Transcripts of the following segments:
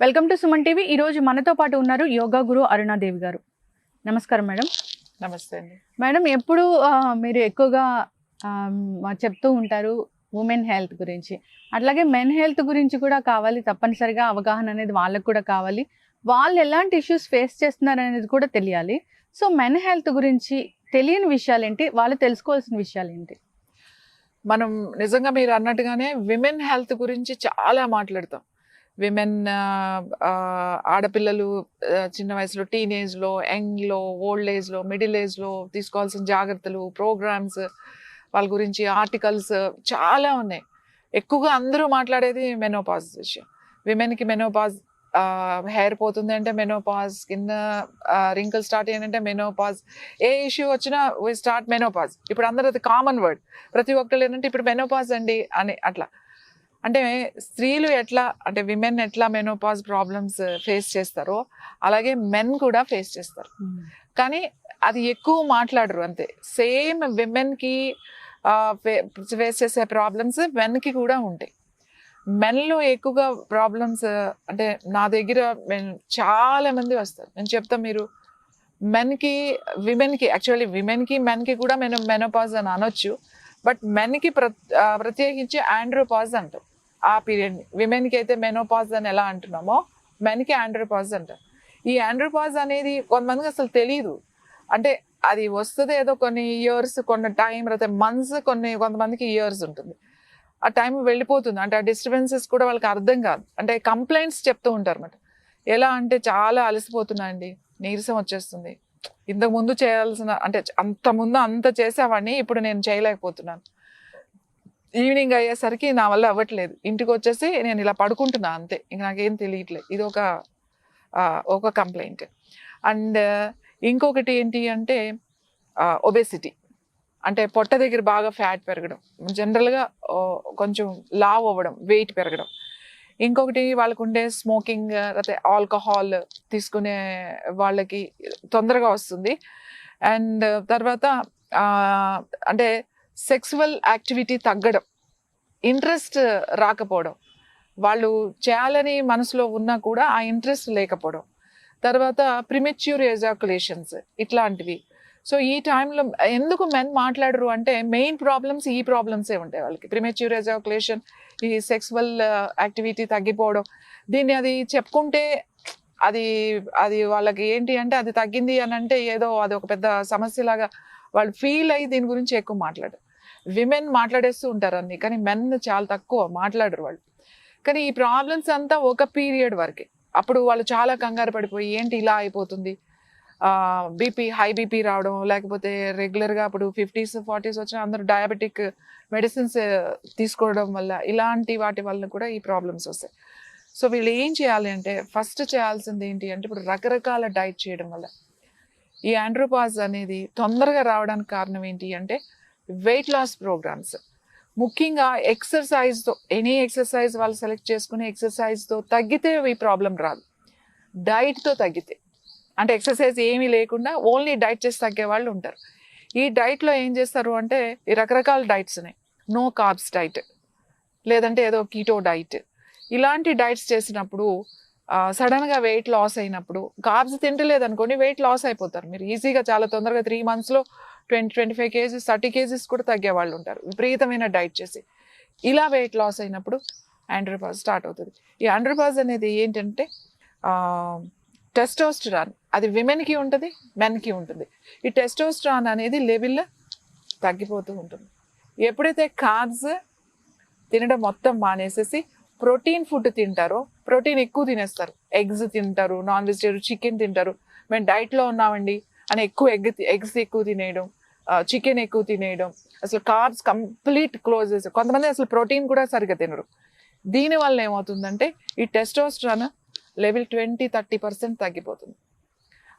Welcome to Suman TV. ఈ రోజు మనతో పాటు ఉన్నారు యోగా గురు అరుణాదేవి గారు. నమస్కారం మేడం. నమస్తే అండి. మేడం ఎప్పుడు మీరు ఎక్కువగా చెప్తూ ఉంటారు ఉమెన్ హెల్త్ గురించి. అట్లాగే మెన్ హెల్త్ గురించి కూడా కావాలి తప్పనిసరిగా అవగాహన అనేది వాళ్ళకు కూడా కావాలి. వాళ్ళు ఎలాంటి ఇష్యూస్ ఫేస్ చేస్తున్నారు అనేది కూడా తెలియాలి. సో మెన్ హెల్త్ గురించి తెలియని విషయాలు ఏంటి? వాళ్ళు తెలుసుకోవాల్సిన విషయాలు ఏంటి? మనం నిజంగా మీరు అన్నట్టుగానే విమెన్ హెల్త్ గురించి చాలా మాట్లాడతాం. విమెన్ ఆడపిల్లలు చిన్న వయసులో టీనేజ్లో యంగ్లో ఓల్డ్ ఏజ్లో మిడిల్ ఏజ్లో తీసుకోవాల్సిన జాగ్రత్తలు ప్రోగ్రామ్స్ వాళ్ళ గురించి ఆర్టికల్స్ చాలా ఉన్నాయి. ఎక్కువగా అందరూ మాట్లాడేది మెనోపాజ్ విషయం. విమెన్కి మెనోపాజ్ హెయిర్ పోతుంది అంటే మెనోపాజ్ కింద రింకిల్ స్టార్ట్ అయ్యానంటే మెనోపాజ్. ఏ ఇష్యూ వచ్చినా వి స్టార్ట్ మెనోపాజ్. ఇప్పుడు అందరూ అది కామన్ వర్డ్. ప్రతి ఒక్కళ్ళు ఏంటంటే ఇప్పుడు మెనోపాజ్ అండి అని అట్లా. అంటే స్త్రీలు ఎట్లా అంటే విమెన్ ఎట్లా మెనోపాజ్ ప్రాబ్లమ్స్ ఫేస్ చేస్తారో అలాగే మెన్ కూడా ఫేస్ చేస్తారు. కానీ అది ఎక్కువ మాట్లాడరు అంతే. సేమ్ విమెన్కి ఫేస్ చేసే ప్రాబ్లమ్స్ మెన్కి కూడా ఉంటాయి. మెన్లో ఎక్కువగా ప్రాబ్లమ్స్ అంటే నా దగ్గర చాలా మంది వస్తారు. నేను చెప్తా మీరు మెన్కి విమెన్కి యాక్చువల్లీ విమెన్కి మెన్కి కూడా మేము మెనోపాజ్ అని అనొచ్చు బట్ మెన్కి ప్ర ప్రత్యేకించి ఆండ్రోపాజ్ అంటాం. ఆ పీరియడ్ విమెన్కి అయితే మెనోపాజ్ అని ఎలా అంటున్నామో మెన్కి ఆండ్రోపాజ్ అంటారు ఈ ఆండ్రోపాజ్ అనేది కొంతమందికి అసలు తెలియదు అంటే అది వస్తుంది ఏదో కొన్ని ఇయర్స్ కొన్ని టైం లేకపోతే మంత్స్ కొన్ని కొంతమందికి ఇయర్స్ ఉంటుంది. ఆ టైం వెళ్ళిపోతుంది. అంటే ఆ డిస్టర్బెన్సెస్ కూడా వాళ్ళకి అర్థం కాదు. అంటే కంప్లైంట్స్ చెప్తూ ఉంటారు అన్నమాట. ఎలా అంటే చాలా అలసిపోతున్నాయండి నీరసం వచ్చేస్తుంది. ఇంతకుముందు చేయాల్సిన అంటే అంత ముందు అంత చేసేవాడిని ఇప్పుడు నేను చేయలేకపోతున్నాను. ఈవినింగ్ అయ్యేసరికి నా వల్ల అవ్వట్లేదు. ఇంటికి వచ్చేసి నేను ఇలా పడుకుంటున్నా అంతే. ఇంక నాకేం తెలియట్లేదు. ఇది ఒక ఒక కంప్లైంట్. అండ్ ఇంకొకటి ఏంటి అంటే ఒబేసిటీ. అంటే పొట్ట దగ్గర బాగా ఫ్యాట్ పెరగడం. జనరల్గా కొంచెం లావ్ అవ్వడం వెయిట్ పెరగడం. ఇంకొకటి వాళ్ళకు ఉండే స్మోకింగ్ లేకపోతే ఆల్కహాల్ తీసుకునే వాళ్ళకి తొందరగా వస్తుంది. అండ్ తర్వాత అంటే సెక్సువల్ యాక్టివిటీ తగ్గడం ఇంట్రెస్ట్ రాకపోవడం వాళ్ళు చేయాలని మనసులో ఉన్నా కూడా ఆ ఇంట్రెస్ట్ లేకపోవడం తర్వాత ప్రిమెచ్యూర్ ఎజాకులేషన్స్ ఇట్లాంటివి. సో ఈ టైంలో ఎందుకు మెన్ మాట్లాడరు అంటే మెయిన్ ప్రాబ్లమ్స్ ఈ ప్రాబ్లమ్సే ఉంటాయి వాళ్ళకి. ప్రిమెచ్యూర్ ఎజాకులేషన్ ఈ సెక్సువల్ యాక్టివిటీ తగ్గిపోవడం దీన్ని అది చెప్పుకుంటే అది అది వాళ్ళకి ఏంటి అంటే అది తగ్గింది అని అంటే ఏదో అది ఒక పెద్ద సమస్యలాగా వాళ్ళు ఫీల్ అయ్యి దీని గురించి ఎక్కువ మాట్లాడరు. విమెన్ మాట్లాడేస్తూ ఉంటారు అన్ని కానీ మెన్ చాలా తక్కువ మాట్లాడరు వాళ్ళు. కానీ ఈ ప్రాబ్లమ్స్ అంతా ఒక పీరియడ్ వరకే. అప్పుడు వాళ్ళు చాలా కంగారు పడిపోయి ఏంటి ఇలా అయిపోతుంది? బీపీ హై బీపీ రావడం లేకపోతే రెగ్యులర్గా అప్పుడు ఫిఫ్టీస్ ఫార్టీస్ వచ్చిన అందరూ డయాబెటిక్ మెడిసిన్స్ తీసుకోవడం వల్ల ఇలాంటి వాటి వల్ల కూడా ఈ ప్రాబ్లమ్స్ వస్తాయి. సో వీళ్ళు ఏం చేయాలి అంటే ఫస్ట్ చేయాల్సింది ఏంటి అంటే ఇప్పుడు రకరకాల డైట్ చేయడం వల్ల. ఈ ఆండ్రోపాజ్ అనేది తొందరగా రావడానికి కారణం ఏంటి అంటే వెయిట్ లాస్ ప్రోగ్రామ్స్ ముఖ్యంగా ఎక్సర్సైజ్తో ఎనీ ఎక్సర్సైజ్ వాళ్ళు సెలెక్ట్ చేసుకునే ఎక్సర్సైజ్తో తగ్గితే ఈ ప్రాబ్లం రాదు. డైట్తో తగ్గితే. అంటే ఎక్సర్సైజ్ ఏమీ లేకుండా ఓన్లీ డైట్ చేసి తగ్గే వాళ్ళు ఉంటారు. ఈ డైట్లో ఏం చేస్తారు అంటే ఈ రకరకాల డైట్స్ ఉన్నాయి. నో కార్బ్స్ డైట్ లేదంటే ఏదో కీటో డైట్ ఇలాంటి డైట్స్ చేసినప్పుడు సడన్గా వెయిట్ లాస్ అయినప్పుడు కార్బ్స్ తింటలేదు అనుకోండి వెయిట్ లాస్ అయిపోతారు. మీరు ఈజీగా చాలా తొందరగా త్రీ మంత్స్లో twenty twenty five KGs thirty KGs కూడా తగ్గే వాళ్ళు ఉంటారు. విపరీతమైన డైట్ చేసి. ఇలా వెయిట్ లాస్ అయినప్పుడు ఆండ్రోపాజ్ స్టార్ట్ అవుతుంది. ఈ ఆండ్రోపాజ్ అనేది ఏంటంటే టెస్టోస్టరాన్. అది విమెన్కి ఉంటుంది మెన్కి ఉంటుంది. ఈ టెస్టోస్టరాన్ అనేది లెవెల్ తగ్గిపోతూ ఉంటుంది. ఎప్పుడైతే కార్బ్స్ తినడం మొత్తం మానేసేసి ప్రోటీన్ ఫుడ్ తింటారో ప్రోటీన్ ఎక్కువ తినేస్తారు. ఎగ్స్ తింటారు నాన్ వెజిటేరియన్ చికెన్ తింటారు. మేము డైట్లో ఉన్నామండి అని ఎక్కువ ఎగ్ ఎగ్స్ ఎక్కువ తినేయడం చికెన్ ఎక్కువ తినేయడం అసలు కార్బ్స్ కంప్లీట్ క్లోజ్ చేసి కొంతమంది అసలు ప్రోటీన్ కూడా సరిగ్గా తినరు. దీనివల్ల ఏమవుతుందంటే ఈ testosterone level twenty thirty percent తగ్గిపోతుంది.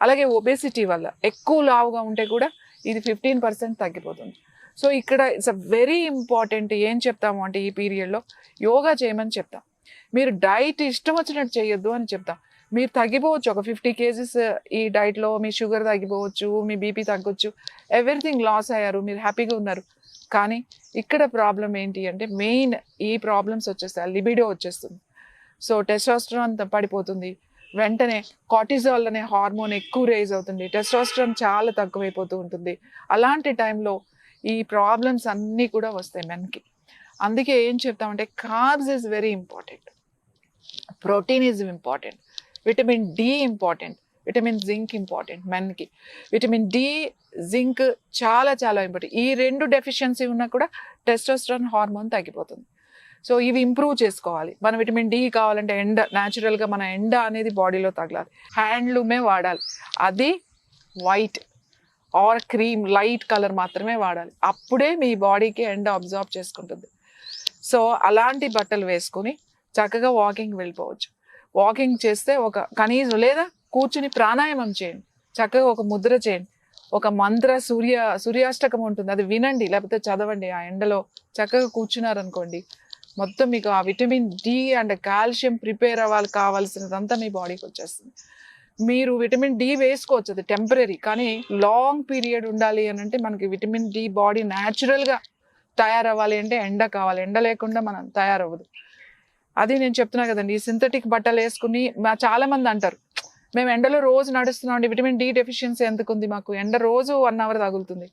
అలాగే ఒబేసిటీ వల్ల ఎక్కువ లావుగా ఉంటే కూడా ఇది ఫిఫ్టీన్ పర్సెంట్ తగ్గిపోతుంది. సో ఇక్కడ ఇట్స్ అ వెరీ ఇంపార్టెంట్ ఏం చెప్తాము అంటే ఈ పీరియడ్లో యోగా చేయమని చెప్తాం. మీరు డైట్ ఇష్టం వచ్చినట్టు చేయొద్దు అని చెప్తాం. మీరు తగ్గిపోవచ్చు. ఒక ఫిఫ్టీ కేజీస్ ఈ డైట్లో మీ షుగర్ తగ్గిపోవచ్చు మీ బీపీ తగ్గొచ్చు. ఎవ్రీథింగ్ లాస్ అయ్యారు. మీరు హ్యాపీగా ఉన్నారు. కానీ ఇక్కడ ప్రాబ్లం ఏంటి అంటే మెయిన్ ఈ ప్రాబ్లమ్స్ వచ్చేస్తాయి. లిబిడో వచ్చేస్తుంది. సో టెస్టాస్ట్రాన్ పడిపోతుంది. వెంటనే కార్టిజాల్ అనే హార్మోన్ ఎక్కువ రేజ్ అవుతుంది. టెస్టాస్ట్రాన్ చాలా తక్కువైపోతూ ఉంటుంది. అలాంటి టైంలో ఈ ప్రాబ్లమ్స్ అన్నీ కూడా వస్తాయి మెన్కి అందుకే ఏం చెప్తామంటే carbs is very important protein is important vitamin D important vitamin zinc important మెన్కి. Vitamin D zinc చాలా చాలా ఇంపార్టెంట్. ఈ రెండు డెఫిషియన్సీ ఉన్నా కూడా టెస్టోస్ట్రాన్ హార్మోన్ తగ్గిపోతుంది. సో ఇవి ఇంప్రూవ్ చేసుకోవాలి. మన విటమిన్ డి కావాలంటే ఎండ న్యాచురల్గా మన ఎండ అనేది బాడీలో తగలాలి. హ్యాండ్లూమే వాడాలి. అది white or cream light colour మాత్రమే వాడాలి. అప్పుడే మీ బాడీకి ఎండ అబ్జార్బ్ చేసుకుంటుంది. సో అలాంటి బట్టలు వేసుకుని చక్కగా వాకింగ్ వెళ్ళిపోవచ్చు. వాకింగ్ చేస్తే ఒక కనీసం లేదా కూర్చుని ప్రాణాయామం చేయండి. చక్కగా ఒక ముద్ర చేయండి. ఒక మంత్ర సూర్య సూర్యాష్టకం ఉంటుంది. అది వినండి. లేకపోతే చదవండి. ఆ ఎండలో చక్కగా కూర్చున్నారనుకోండి. మొత్తం మీకు ఆ vitamin D and calcium prepare అవ్వాలి కావాల్సినదంతా మీ బాడీకి వచ్చేస్తుంది. మీరు విటమిన్ డి వేసుకోవచ్చు. అది టెంపరీ కానీ లాంగ్ పీరియడ్ ఉండాలి అని అంటే మనకి విటమిన్ డి బాడీ న్యాచురల్గా తయారవ్వాలి అంటే ఎండ కావాలి. ఎండ లేకుండా మనం తయారవ్వదు. అది నేను చెప్తున్నా కదండి ఈ సింథటిక్ బట్టలు వేసుకుని మా చాలా మంది అంటారు మేము ఎండలో రోజు నడుస్తున్నాం అండి విటమిన్ డి డెఫిషియన్సీ ఎందుకు ఉంది మాకు? ఎండ రోజు వన్ అవర్ తగులుతుంది.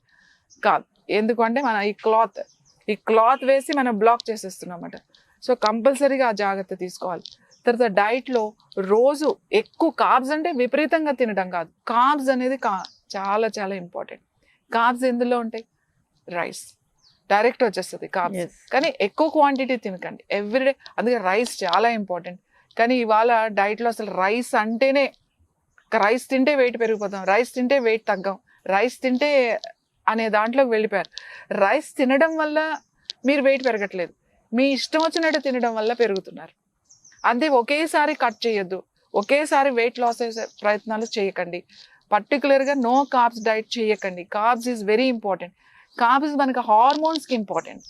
కాదు ఎందుకంటే మన ఈ క్లాత్ ఈ క్లాత్ వేసి మనం బ్లాక్ చేసేస్తున్నాం అన్నమాట. సో కంపల్సరీగా ఆ జాగ్రత్త తీసుకోవాలి. తర్వాత డైట్లో రోజు ఎక్కువ కార్బ్స్ అంటే విపరీతంగా తినడం కాదు. కార్బ్స్ అనేది కా చాలా చాలా ఇంపార్టెంట్ కార్బ్స్ ఎందులో ఉంటాయి? రైస్. డైరెక్ట్ వచ్చేస్తుంది కార్బ్స్ Yes. కానీ ఎక్కువ క్వాంటిటీ తినకండి. ఎవ్రీడే అందుకే రైస్ చాలా ఇంపార్టెంట్ కానీ ఇవాళ డైట్లో అసలు రైస్ అంటేనే రైస్ తింటే వెయిట్ పెరిగిపోతాం. రైస్ తింటే వెయిట్ తగ్గాం. రైస్ తింటే అనే దాంట్లోకి వెళ్ళిపోయారు. రైస్ తినడం వల్ల మీరు వెయిట్ పెరగట్లేదు. మీ ఇష్టం వచ్చినట్టు తినడం వల్ల పెరుగుతున్నారు. అంతే ఒకేసారి కట్ చేయొద్దు. ఒకేసారి వెయిట్ లాస్ చేసే ప్రయత్నాలు చేయకండి. పర్టికులర్గా నో కార్బ్స్ డైట్ చేయకండి. Carbs is very important carbs మనకి హార్మోన్స్కి ఇంపార్టెంట్.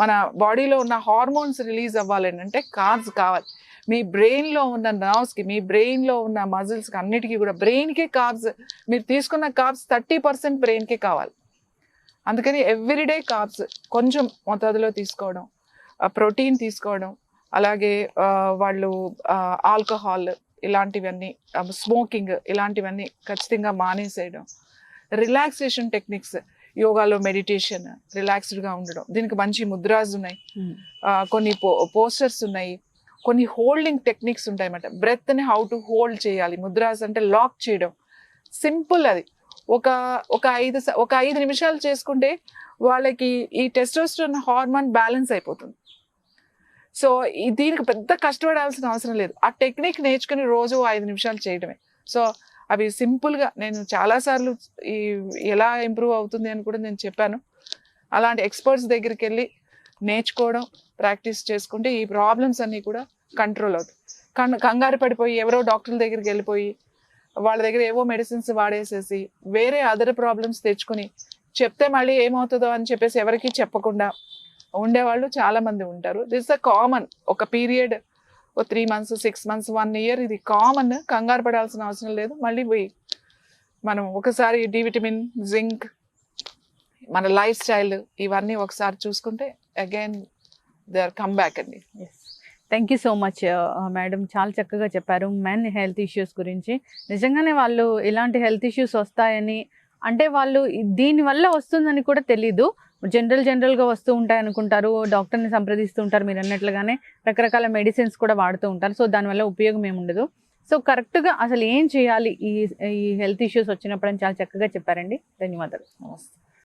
మన బాడీలో ఉన్న హార్మోన్స్ రిలీజ్ అవ్వాలి అంటే కార్బ్స్ కావాలి. మీ బ్రెయిన్లో ఉన్న నర్వ్స్కి మీ బ్రెయిన్లో ఉన్న మజిల్స్కి అన్నిటికీ కూడా బ్రెయిన్కే కార్బ్స్ మీరు తీసుకున్న కార్బ్స్ థర్టీ పర్సెంట్ బ్రెయిన్కే కావాలి. అందుకని ఎవ్రీడే కార్బ్స్ కొంచెం మోతాదులో తీసుకోవడం ప్రోటీన్ తీసుకోవడం అలాగే వాళ్ళు ఆల్కహాల్ ఇలాంటివన్నీ స్మోకింగ్ ఇలాంటివన్నీ ఖచ్చితంగా మానేసేయడం. రిలాక్సేషన్ టెక్నిక్స్ యోగాలో మెడిటేషన్ రిలాక్స్డ్గా ఉండడం. దీనికి మంచి ముద్రాస్ ఉన్నాయి. కొన్ని పో పోస్టర్స్ ఉన్నాయి. కొన్ని హోల్డింగ్ టెక్నిక్స్ ఉంటాయి అన్నమాట బ్రెత్ని హౌ టు హోల్డ్ చేయాలి. ముద్రాస్ అంటే లాక్ చేయడం. సింపుల్ అది. ఒక ఒక ఐదు స- ఒక ఐదు నిమిషాలు చేసుకుంటే వాళ్ళకి ఈ టెస్టోస్టోన్ హార్మోన్ బ్యాలెన్స్ అయిపోతుంది. సో దీనికి పెద్ద కష్టపడాల్సిన అవసరం లేదు. ఆ టెక్నిక్ నేర్చుకుని రోజు ఐదు నిమిషాలు చేయడమే. సో అవి సింపుల్గా నేను చాలాసార్లు ఈ ఎలా ఇంప్రూవ్ అవుతుంది అని కూడా నేను చెప్పాను. అలాంటి ఎక్స్పర్ట్స్ దగ్గరికి వెళ్ళి నేర్చుకోవడం ప్రాక్టీస్ చేసుకుంటే ఈ ప్రాబ్లమ్స్ అన్నీ కూడా కంట్రోల్ అవుతాయి. కం కంగారు పడిపోయి ఎవరో డాక్టర్ల దగ్గరికి వెళ్ళిపోయి వాళ్ళ దగ్గర ఏవో మెడిసిన్స్ వాడేసేసి వేరే అదర్ ప్రాబ్లమ్స్ తెచ్చుకుని చెప్తే మళ్ళీ ఏమవుతుందో అని చెప్పేసి ఎవరికి చెప్పకుండా ఉండేవాళ్ళు చాలామంది ఉంటారు. దిస్ అ కామన్ ఒక పీరియడ్ ఓ three months six months one year ఇది కామన్ కంగారు పడాల్సిన అవసరం లేదు. మళ్ళీ పోయి మనం ఒకసారి డి విటమిన్ జింక్ మన లైఫ్ స్టైల్ ఇవన్నీ ఒకసారి చూసుకుంటే again they are come back అండి. Thank you so much madam చాలా చక్కగా చెప్పారు. మెన్ హెల్త్ ఇష్యూస్ గురించి. నిజంగానే వాళ్ళు ఇలాంటి హెల్త్ ఇష్యూస్ వస్తాయని అంటే వాళ్ళు దీనివల్ల వస్తుందని కూడా తెలీదు. జనరల్ జనరల్గా వస్తూ ఉంటాయి అనుకుంటారు. డాక్టర్ని సంప్రదిస్తూ ఉంటారు మీరు అన్నట్లుగానే. రకరకాల మెడిసిన్స్ కూడా వాడుతూ ఉంటారు. సో దానివల్ల ఉపయోగం ఏమి ఉండదు. సో కరెక్ట్గా అసలు ఏం చేయాలి? ఈ ఈ హెల్త్ ఇష్యూస్ వచ్చినప్పుడు అని చాలా చక్కగా చెప్పారండి. ధన్యవాదాలు. నమస్తే.